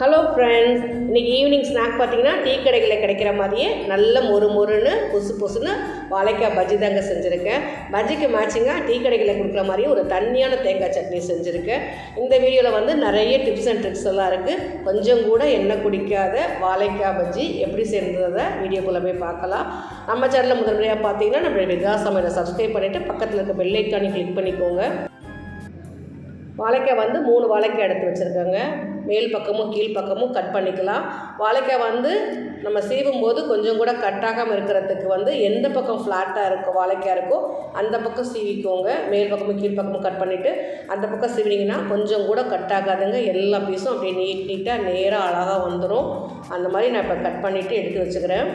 Hello friends இன்றைக்கி evening snack பார்த்தீங்கன்னா tea கடைகளில் கிடைக்கிற மாதிரியே நல்ல மொறு மொறுன்னு புசு புசுன்னு வாழைக்காய் பஜ்ஜி தாங்க செஞ்சுருக்கேன். பஜ்ஜிக்கு மேட்சிங்காக டீ கடைகளில் கொடுக்குற மாதிரியே ஒரு தண்ணியான தேங்காய் சட்னி செஞ்சுருக்கேன். இந்த வீடியோவில் வந்து நிறைய டிப்ஸ் அண்ட் ட்ரிக்ஸ் எல்லாம் இருக்குது கொஞ்சம் கூட எண்ணெய் குடிக்காத வாழைக்காய் பஜ்ஜி எப்படி செய்கிறத வீடியோக்குள்ளே போய் பார்க்கலாம். நம்ம சேனலில் முதல் முறையாக பார்த்தீங்கன்னா நம்ம விகாசமையில சமையலை சப்ஸ்கிரைப் பண்ணிவிட்டு பக்கத்தில் இருக்க பெல்லைக்கானி கிளிக் பண்ணிக்கோங்க. வாழைக்காய் வந்து மூணு வாழைக்காய் எடுத்து வச்சுருக்கேங்க. மேல் பக்கமும் கீழ் பக்கமும் கட் பண்ணிக்கலாம். வாழைக்காய் வந்து நம்ம சீவும் போது கொஞ்சம் கூட கட்டாகாமல் இருக்கிறதுக்கு வந்து எந்த பக்கம் ஃப்ளாட்டாக இருக்கோ வாழைக்காய் இருக்கோ அந்த பக்கம் சீவிக்கோங்க. மேல் பக்கமும் கீழ் பக்கமும் கட் பண்ணிவிட்டு அந்த பக்கம் சீவினீங்கன்னா கொஞ்சம் கூட கட் ஆகாதுங்க. எல்லா பீஸும் அப்படியே நீட் நீட்டாக நேராக அழகாக வந்துடும் அந்த மாதிரி நான் இப்போ கட் பண்ணிவிட்டு எடுத்து வச்சுக்கிறேன்.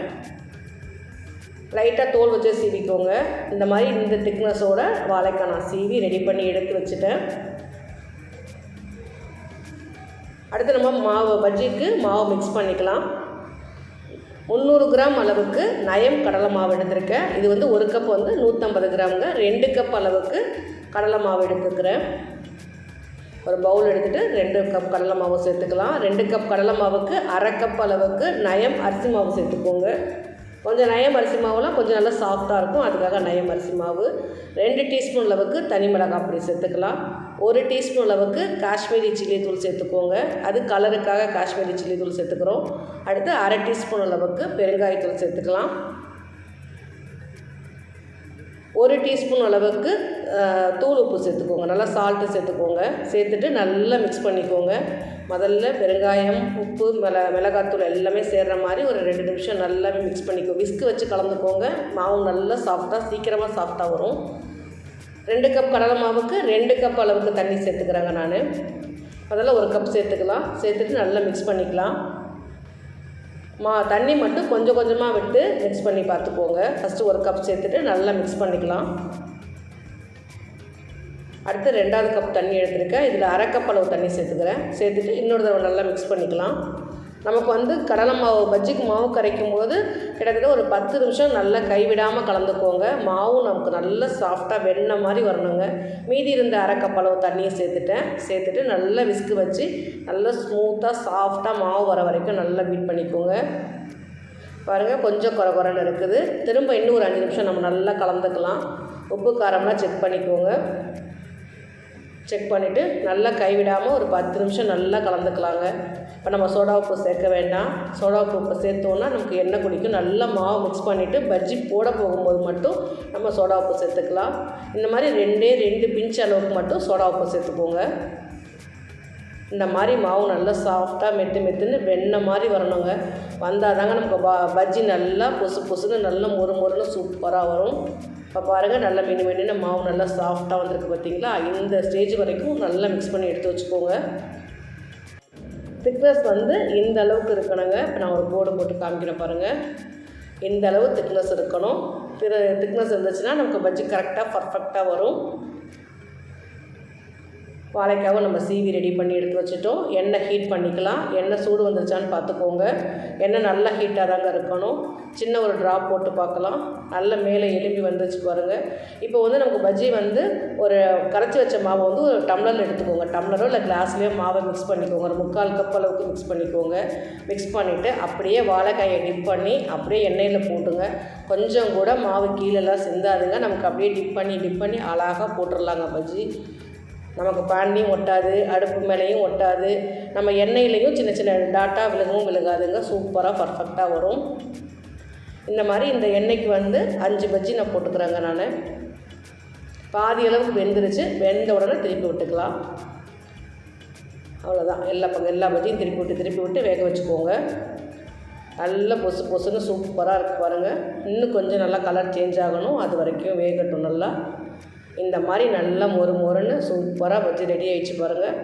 லைட்டாக தோல் வச்சு சீவிக்கோங்க. இந்த மாதிரி இந்த திக்னஸோட வாழைக்காய் நான் சீவி ரெடி பண்ணி எடுத்து வச்சுட்டேன். அடுத்து நம்ம மாவு பஜ்ஜிக்கு மாவு மிக்ஸ் பண்ணிக்கலாம். முந்நூறு கிராம் அளவுக்கு நயம் கடலை மாவு எடுத்திருக்கேன். இது வந்து ஒரு கப் வந்து நூற்றம்பது கிராமுங்க. ரெண்டு கப் அளவுக்கு கடலை மாவு எடுத்துக்கிறேன். ஒரு பவுல் எடுத்துகிட்டு ரெண்டு கப் கடலை மாவு சேர்த்துக்கலாம். ரெண்டு கப் கடலை மாவுக்கு அரை கப் அளவுக்கு நயம் அரிசி மாவு சேர்த்துக்கோங்க. கொஞ்சம் நயம் அரிசி மாவுலாம் கொஞ்சம் நல்லா சாஃப்டாக இருக்கும். அதுக்காக நயம் அரிசி மாவு. ரெண்டு டீஸ்பூன் அளவுக்கு தனி மிளகாய் பொடி சேர்த்துக்கலாம். ஒரு டீஸ்பூன் அளவுக்கு காஷ்மீரி சில்லி தூள் சேர்த்துக்கோங்க. அது கலருக்காக காஷ்மீரி சில்லி தூள் சேர்த்துக்கிறோம். அடுத்து அரை டீஸ்பூன் அளவுக்கு பெருங்காயத்தூள் சேர்த்துக்கலாம். ஒரு டீஸ்பூன் அளவுக்கு தூள் உப்பு சேர்த்துக்கோங்க. நல்லா சால்ட்டு சேர்த்துக்கோங்க. சேர்த்துட்டு நல்லா மிக்ஸ் பண்ணிக்கோங்க. முதல்ல பெருங்காயம் உப்பு மிள மிளகாத்தூள் எல்லாமே சேர்கிற மாதிரி ஒரு ரெண்டு நிமிஷம் நல்லாவே மிக்ஸ் பண்ணிக்கோ. விஸ்க்கு வச்சு கலந்துக்கோங்க. மாவு நல்லா சாஃப்டாக சீக்கிரமாக சாஃப்டாக வரும். ரெண்டு கப் கடலை மாவுக்கு ரெண்டு கப் அளவுக்கு தண்ணி சேர்த்துக்கிறேங்க நான். முதல்ல ஒரு கப் சேர்த்துக்கலாம். சேர்த்துட்டு நல்லா மிக்ஸ் பண்ணிக்கலாம். மா தண்ணி மட்டும் கொஞ்சம் கொஞ்சமாக விட்டு மிக்ஸ் பண்ணி பார்த்துக்கோங்க. ஃபஸ்ட்டு ஒரு கப் சேர்த்துட்டு நல்லா மிக்ஸ் பண்ணிக்கலாம். அடுத்து ரெண்டாவது கப் தண்ணி எடுத்துருக்கேன். இதில் அரை கப் அளவு தண்ணி சேர்த்துக்கிறேன். சேர்த்துட்டு இன்னொரு தடவை நல்லா மிக்ஸ் பண்ணிக்கலாம். நமக்கு வந்து கடலை மாவு பஜ்ஜிக்கு மாவு கரைக்கும் போது கிட்டத்தட்ட ஒரு பத்து நிமிஷம் நல்லா கைவிடாமல் கலந்துக்கோங்க. மாவும் நமக்கு நல்லா சாஃப்டாக வெண்ணெய் மாதிரி வரணுங்க. மீதி இருந்த அரைக்கப்பளவு தண்ணியை சேர்த்துட்டேன். சேர்த்துட்டு நல்லா விஸ்கு வச்சு நல்லா ஸ்மூத்தாக சாஃப்டாக மாவு வர வரைக்கும் நல்லா பீட் பண்ணிக்கோங்க. பாருங்கள் கொஞ்சம் குறை குறைன்னு இருக்குது. திரும்ப இன்னும் ஒரு அஞ்சு நிமிஷம் நம்ம நல்லா கலந்துக்கலாம். உப்பு காரம்லாம் செக் பண்ணிக்கோங்க. செக் பண்ணிவிட்டு நல்லா கைவிடாமல் ஒரு பத்து நிமிஷம் நல்லா கலந்துக்கலாங்க. இப்போ நம்ம சோடா உப்பு சேர்க்க வேண்டாம். சோடா உப்பு இப்போ சேர்த்தோன்னா நமக்கு எண்ணெய் குடிக்கும். நல்லா மாவு மிக்ஸ் பண்ணிவிட்டு பஜ்ஜி போட போகும்போது மட்டும் நம்ம சோடா உப்பு சேர்த்துக்கலாம். இந்த மாதிரி ரெண்டே ரெண்டு பிஞ்ச் அளவுக்கு மட்டும் சோடா உப்பு சேர்த்துக்கோங்க. இந்த மாதிரி மாவு நல்லா சாஃப்டாக மெத்து மெத்துன்னு வெண்ணெய் மாதிரி வரணுங்க. வந்தால் தாங்க நமக்கு ப பஜ்ஜி நல்லா பொசு பொசுன்னு நல்லா மொறு மொறுன்னு சூப்பராக வரும். இப்போ பாருங்கள் நல்லா மினி மினின்னு மாவு நல்லா சாஃப்டாக வந்திருக்கு பார்த்தீங்களா? இந்த ஸ்டேஜ் வரைக்கும் நல்லா மிக்ஸ் பண்ணி எடுத்து வச்சுக்கோங்க. திக்னஸ் வந்து இந்த அளவுக்கு இருக்கணுங்க. இப்போ நான் ஒரு போர்டு போட்டு காமிக்கிறேன் பாருங்கள் இந்த அளவு திக்னஸ் இருக்கணும். திரு திக்னஸ் இருந்துச்சுன்னா நமக்கு பஜ்ஜி கரெக்டாக பர்ஃபெக்டாக வரும். வாழைக்காவும் நம்ம சீவி ரெடி பண்ணி எடுத்து வச்சுட்டோம். எண்ணெய் ஹீட் பண்ணிக்கலாம். எண்ணெய் சூடு வந்துருச்சான்னு பார்த்துக்கோங்க. எண்ணெய் நல்லா ஹீட்டாக தாங்க இருக்கணும். சின்ன ஒரு ட்ராப் போட்டு பார்க்கலாம். நல்ல மேலே எலும்பி வந்துச்சு பாருங்கள் இப்போ வந்து நமக்கு பஜ்ஜி வந்து ஒரு கரைச்சி வச்ச மாவை வந்து ஒரு டம்ளரில் எடுத்துக்கோங்க. டம்ளரோ இல்லை கிளாஸ்லேயோ மாவை மிக்ஸ் பண்ணிக்கோங்க. ஒரு முக்கால் கப் அளவுக்கு மிக்ஸ் பண்ணிக்கோங்க. மிக்ஸ் பண்ணிவிட்டு அப்படியே வாழைக்காயை டிப் பண்ணி அப்படியே எண்ணெயில் போட்டுங்க. கொஞ்சம் கூட மாவு கீழெல்லாம் சிந்தாதுங்க. நமக்கு அப்படியே டிப் பண்ணி டிப் பண்ணி அழகாக போட்டுடலாங்க பஜ்ஜி. நமக்கு பாண்டியும் ஒட்டாது அடுப்பு மேலேயும் ஒட்டாது. நம்ம எண்ணெயிலையும் சின்ன சின்ன டாட்டா விழுகவும் விழுகாதுங்க. சூப்பராக பர்ஃபெக்டாக வரும். இந்த மாதிரி இந்த எண்ணெய்க்கு வந்து அஞ்சு பஜ்ஜி நான் போட்டுக்கிறேங்க நான். பாதி அளவுக்கு வெந்துருச்சு. வெந்த உடனே திருப்பி விட்டுக்கலாம். அவ்வளோதான் எல்லா பக்கம் எல்லா பஜ்ஜியும் திருப்பி விட்டு திருப்பி விட்டு வேக வச்சுக்கோங்க. நல்லா பொசு பொசுன்னு சூப்பராக இருக்குது பாருங்கள் இன்னும் கொஞ்சம் நல்லா கலர் சேஞ்ச் ஆகணும். அது வரைக்கும் வேகட்டும் நல்லா. இந்த மாதிரி நல்லா மொறு மொறுன்னு சூப்பராக பஜ்ஜி ரெடி ஆகிடுச்சு பாருங்கள்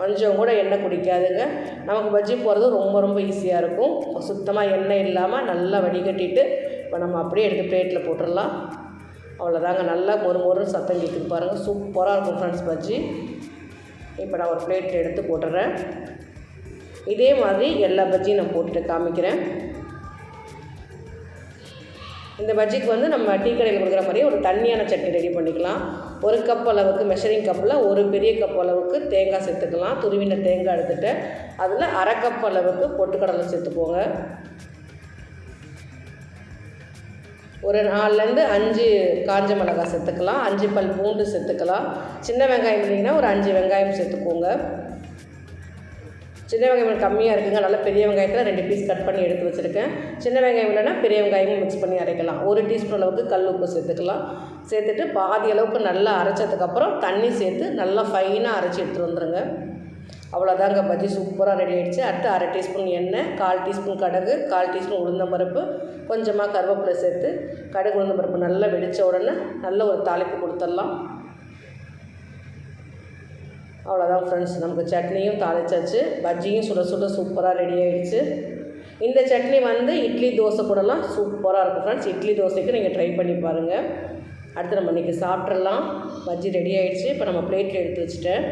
கொஞ்சம் கூட எண்ணெய் குடிக்காதுங்க. நமக்கு பஜ்ஜி போகிறது ரொம்ப ரொம்ப ஈஸியாக இருக்கும். சுத்தமாக எண்ணெய் இல்லாமல் நல்லா வடிகட்டிட்டு இப்போ நம்ம அப்படியே எடுத்து பிளேட்டில் போட்டுடலாம் அவ்வளோதாங்க நல்லா மொறு மொறுன்னு சத்தம் கேட்குது பாருங்கள் சூப்பராக இருக்கும் ஃப்ரெண்ட்ஸ் பஜ்ஜி. இப்போ நான் ஒரு பிளேட்டில் எடுத்து போட்டுறேன். இதே மாதிரி எல்லா பஜ்ஜியும் நான் போட்டுட்டு காமிக்கிறேன். இந்த பஜ்ஜிக்கு வந்து நம்ம டீ கடையில் கொடுக்குற மாதிரி ஒரு தண்ணியான சட்னி ரெடி பண்ணிக்கலாம். ஒரு கப் அளவுக்கு மெஷரிங் கப்பில் ஒரு பெரிய கப் அளவுக்கு தேங்காய் சேர்த்துக்கலாம். துருவின தேங்காய் எடுத்துகிட்டு அதில் அரை கப் அளவுக்கு பொட்டுக்கடலை சேர்த்துக்கோங்க. ஒரு நாலுலேருந்து அஞ்சு காஞ்ச மிளகாய் சேர்த்துக்கலாம். அஞ்சு பல் பூண்டு சேர்த்துக்கலாம். சின்ன வெங்காயம் இல்லைங்கன்னா ஒரு அஞ்சு வெங்காயம் சேர்த்துக்கோங்க. சின்ன வெங்காயம் கம்மியாக இருக்குங்க. நல்லா பெரிய வெங்காயத்தில் ரெண்டு பீஸ் கட் பண்ணி எடுத்து வச்சுருக்கேன். சின்ன வெங்காயம் இல்லைன்னா பெரிய வெங்காயமும் மிக்ஸ் பண்ணி அரைக்கலாம். ஒரு டீஸ்பூன் அளவுக்கு கல் உப்பு சேர்த்துக்கலாம். சேர்த்துட்டு பாதி அளவுக்கு நல்லா அரைச்சதுக்கப்புறம் தண்ணி சேர்த்து நல்லா ஃபைனாக அரைச்சி எடுத்துகிட்டு வந்துடுங்க அவ்வளோதாங்க பஜ்ஜி சூப்பராக ரெடி ஆகிடுச்சு அடுத்து அரை டீஸ்பூன் எண்ணெய் கால் டீஸ்பூன் கடுகு கால் டீஸ்பூன் உளுந்தம்பருப்பு கொஞ்சமாக கருவேப்பிலை சேர்த்து கடுகு உளுந்தம்பருப்பு நல்லா வெடித்த உடனே நல்ல ஒரு தாளிப்பு கொடுத்துடலாம். அவ்வளோதான் ஃப்ரெண்ட்ஸ் நமக்கு சட்னியும் தாளிச்சாச்சு. பஜ்ஜியும் சுட சுட சூப்பராக ரெடி ஆகிடுச்சு இந்த சட்னி வந்து இட்லி தோசை கூடலாம் சூப்பராக இருக்கும் ஃப்ரெண்ட்ஸ் இட்லி தோசைக்கு நீங்கள் ட்ரை பண்ணி பாருங்கள் அடுத்து நம்ம இன்றைக்கி சாப்பிட்றலாம் பஜ்ஜி ரெடி ஆகிடுச்சு இப்போ நம்ம பிளேட்டில் எடுத்து வச்சுட்டேன்.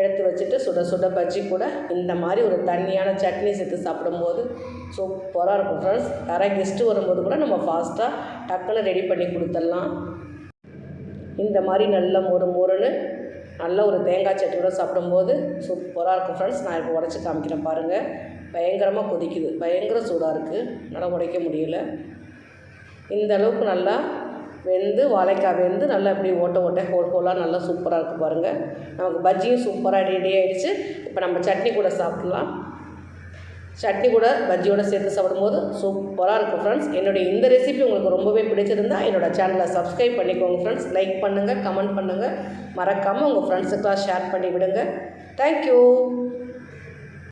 எடுத்து வச்சுட்டு சுட சுட பஜ்ஜி கூட இந்த மாதிரி ஒரு தண்ணியான சட்னி சேர்த்து சாப்பிடும்போது சூப்பராக இருக்கும் ஃப்ரெண்ட்ஸ் யாராவது கெஸ்ட்டு வரும்போது கூட நம்ம ஃபாஸ்ட்டாக டக்குன்னு ரெடி பண்ணி கொடுத்துடலாம். இந்த மாதிரி நல்ல மொறு மொறுன்னு நல்ல ஒரு தேங்காய் சட்னியோட சாப்பிடும்போது சூப்பராக இருக்கும் ஃப்ரெண்ட்ஸ் நான் இப்போ உடச்சி காமிக்கிறேன் பாருங்கள் பயங்கரமாக கொதிக்குது. பயங்கர சூடாக இருக்குது நல்லா உடைக்க முடியல. இந்த அளவுக்கு நல்லா வெந்து வாழைக்காய் வெந்து நல்லா இப்படி ஓட்ட ஓட்ட ஹோல் ஹோலாக நல்லா சூப்பராக இருக்குது பாருங்கள் நமக்கு பஜ்ஜியும் சூப்பராக ரெடி ஆகிடுச்சு இப்போ நம்ம சட்னி கூட சாப்பிட்லாம். சட்னி கூட பஜ்ஜியோட சேர்த்து சாப்பிடும்போது சூப்பராக இருக்கும் ஃப்ரெண்ட்ஸ் என்னுடைய இந்த ரெசிபி உங்களுக்கு ரொம்பவே பிடிச்சிருந்தால் என்னோடய சேனலை சப்ஸ்கிரைப் பண்ணிக்கோங்க ஃப்ரெண்ட்ஸ் லைக் பண்ணுங்கள் கமெண்ட் பண்ணுங்கள் மறக்காமல் உங்கள் ஃப்ரெண்ட்ஸுக்கெலாம் ஷேர் பண்ணி விடுங்க தேங்க்யூ